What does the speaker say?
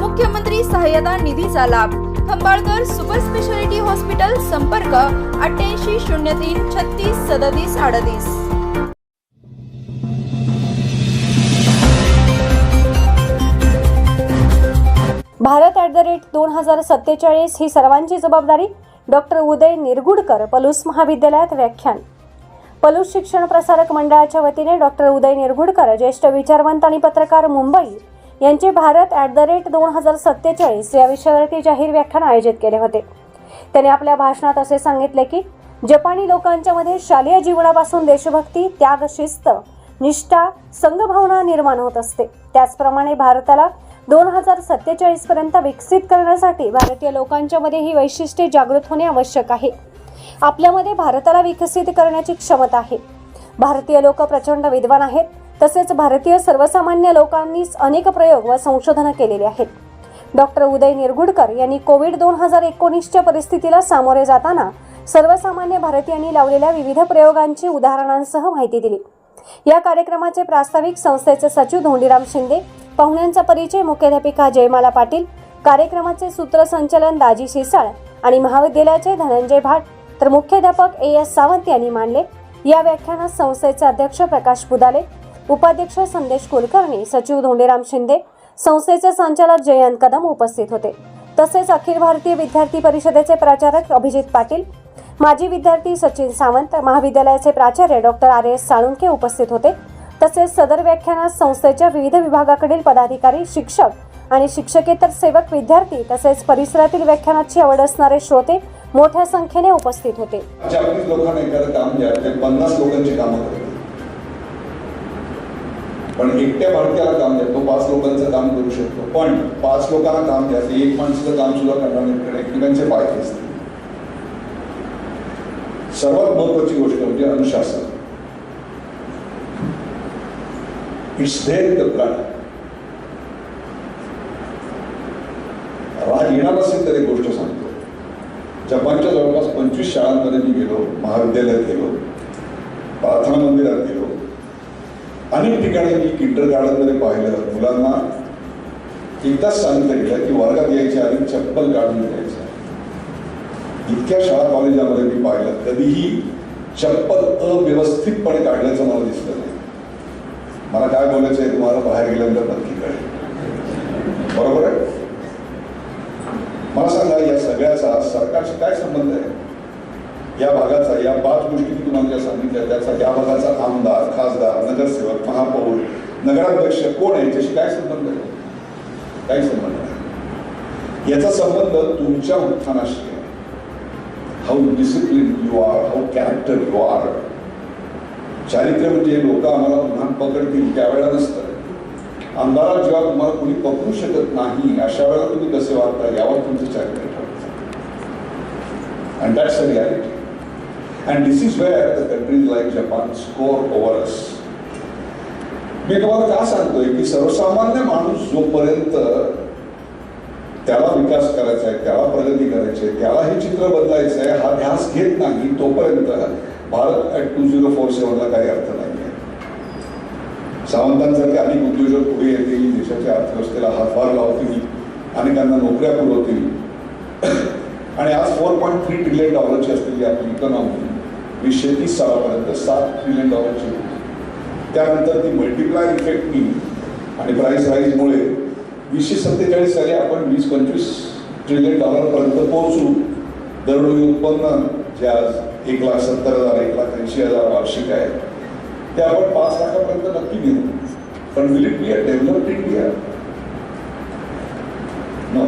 मुख्यमंत्री सहाय्यता निधीचा लाभ. खंबाळकर सुपर स्पेशालिटी हॉस्पिटल संपर्क अठ्ठ्याऐंशी शून्य तीन छत्तीस सदतीस अडतीस. भारत ॲट द रेट दोन हजार सत्तेचाळीस ही सर्वांची जबाबदारी. डॉक्टर उदय निरगुडकर पलूस महाविद्यालयात व्याख्यान. पलूस शिक्षण प्रसारक मंडळाच्या वतीने डॉक्टर उदय निरगुडकर ज्येष्ठ विचारवंत आणि पत्रकार मुंबई यांचे भारत ॲट द रेट दोन हजार सत्तेचाळीस या विषयावरती जाहीर व्याख्यान आयोजित केले होते. त्याने आपल्या भाषणात असे सांगितले की जपानी लोकांच्या मध्ये शालेय जीवनापासून देशभक्ती त्याग शिस्त निष्ठा संघभावना निर्माण होत असते. त्याचप्रमाणे भारताला दोन हजार सत्तेचाळीस पर्यंत विकसित करण्यासाठी भारतीय लोकांच्या मध्ये ही वैशिष्ट्ये जागृत होणे आवश्यक आहे. आपल्यामध्ये भारताला विकसित करण्याची क्षमता आहे. भारतीय लोक प्रचंड विद्वान आहेत. तसेच भारतीय सर्वसामान्य लोकांनीच अनेक प्रयोग व संशोधनं केलेली आहेत. डॉक्टर उदय निरगुडकर यांनी कोविड दोन हजार एकोणीसच्या परिस्थितीला सामोरे जाताना सर्वसामान्य भारतीयांनी लावलेल्या विविध प्रयोगांची उदाहरणांसह माहिती दिली. या कार्यक्रमाचे प्रास्ताविक संस्थेचे सचिव धोंडीराम शिंदे पाहुण्यांचा परिचय मुख्याध्यापिका जयमाला पाटील कार्यक्रमाचे सूत्रसंचालन दाजी शिसाळ आणि महाविद्यालयाचे धनंजय भाट तर मुख्याध्यापक ए एस सावंत यांनी मांडले. या व्याख्यानात संस्थेचे अध्यक्ष प्रकाश बुदाले उपाध्यक्ष संदेश कुलकर्णी सचिव धोंडेराम शिंदे संस्थेचे संचालक जयंत कदम उपस्थित होते. तसेच अखिल भारतीय विद्यार्थी परिषदेचे प्राचार्य अभिजित पाटील माजी विद्यार्थी सचिन सावंत महाविद्यालयाचे प्राचार्य डॉक्टर आर. एस. साळुंके उपस्थित होते. तसेच सदर व्याख्यानात संस्थेच्या विविध विभागाकडील पदाधिकारी शिक्षक आणि शिक्षकेतर सेवक विद्यार्थी तसेच परिसरातील व्याख्यानाची आवड असणारे श्रोते मोठ्या संख्येने उपस्थित होते. पण एकट्या भारतीयाला काम देतो. पाच लोकांचं काम करू शकतो. पण पाच लोकांना काम द्या ते एक माणसाचं काम सुद्धा करणार नाही एकमेकांचे पाय असतील सर्वात महत्वाची गोष्ट म्हणजे अनुशासन. It's there in the plan राज येणार असेल तर एक गोष्ट सांगतो. जपानच्या जवळपास पंचवीस शाळांमध्ये मी गेलो महाविद्यालयात गेलो प्रार्थना मंदिरात गेलो. अनेक ठिकाणी मी किंडर गार्डनमध्ये पाहिलं. मुलांना एकदाच सांगितलं गेलं की वर्गात यायच्या आणि चप्पल काढून द्यायचं इतक्या शाळा कॉलेजामध्ये मी पाहिलं. कधीही चप्पल अव्यवस्थितपणे काढल्याचं मला दिसलं नाही. मला काय बोलायचं आहे तुम्हाला बाहेर गेल्यानंतर नक्की कळेल. बरोबर आहे? मला सांगा या सगळ्याचा सरकारशी काय संबंध आहे? या भागाचा या पाच गोष्टी मी तुम्हाला ज्या सांगितल्या त्याचा या भागाचा आमदार खासदार नगरसेवक महापौर नगराध्यक्ष कोण आहे? त्याशी काय संबंध आहे? काही संबंध नाही याचा संबंध तुमच्या उत्थानाशी आहे. How discipline you are how character you are चारित्र्य म्हणजे लोक आम्हाला पुन्हा पकडतील त्यावेळेला नसतं. आमदारात जेव्हा तुम्हाला कोणी पकडू शकत नाही अशा वेळेला तुम्ही कसे वागता यावर तुमचं चारित्र्य ठरतं. And that's a reality and this is where the countries like Japan score over us मी तुम्हाला का सांगतोय की सर्वसामान्य माणूस जोपर्यंत त्याला विकास करायचा आहे त्याला प्रगती करायची आहे त्याला हे चित्र बदलायचं आहे हा ध्यास घेत नाही तोपर्यंत Bharat at two zero four सेवनला काही अर्थ नाही आहे. सावंतांसारखे अनेक उद्योजक पुढे येतील देशाच्या अर्थव्यवस्थेला हातभार लावतील अनेकांना नोकऱ्या पुरवतील. आणि आज फोर पॉईंट थ्री ट्रिलियन डॉलरची असलेली आपली इकॉनॉमी वीसशे तीस सालापर्यंत सात ट्रिलियन डॉलरची त्यानंतर ती मल्टिप्लाय इफेक्ट आणि प्राईस राईजमुळे वीसशे सत्तेचाळीस साली आपण वीस पंचवीस ट्रिलियन डॉलरपर्यंत पोहोचू दरडोई उत्पन्न जे आज एक लाख सत्तर हजार एक लाख ऐंशी हजार वार्षिक आहे. ते आपण पाच लाखापर्यंत नक्की घेऊ पण will it be a developed India no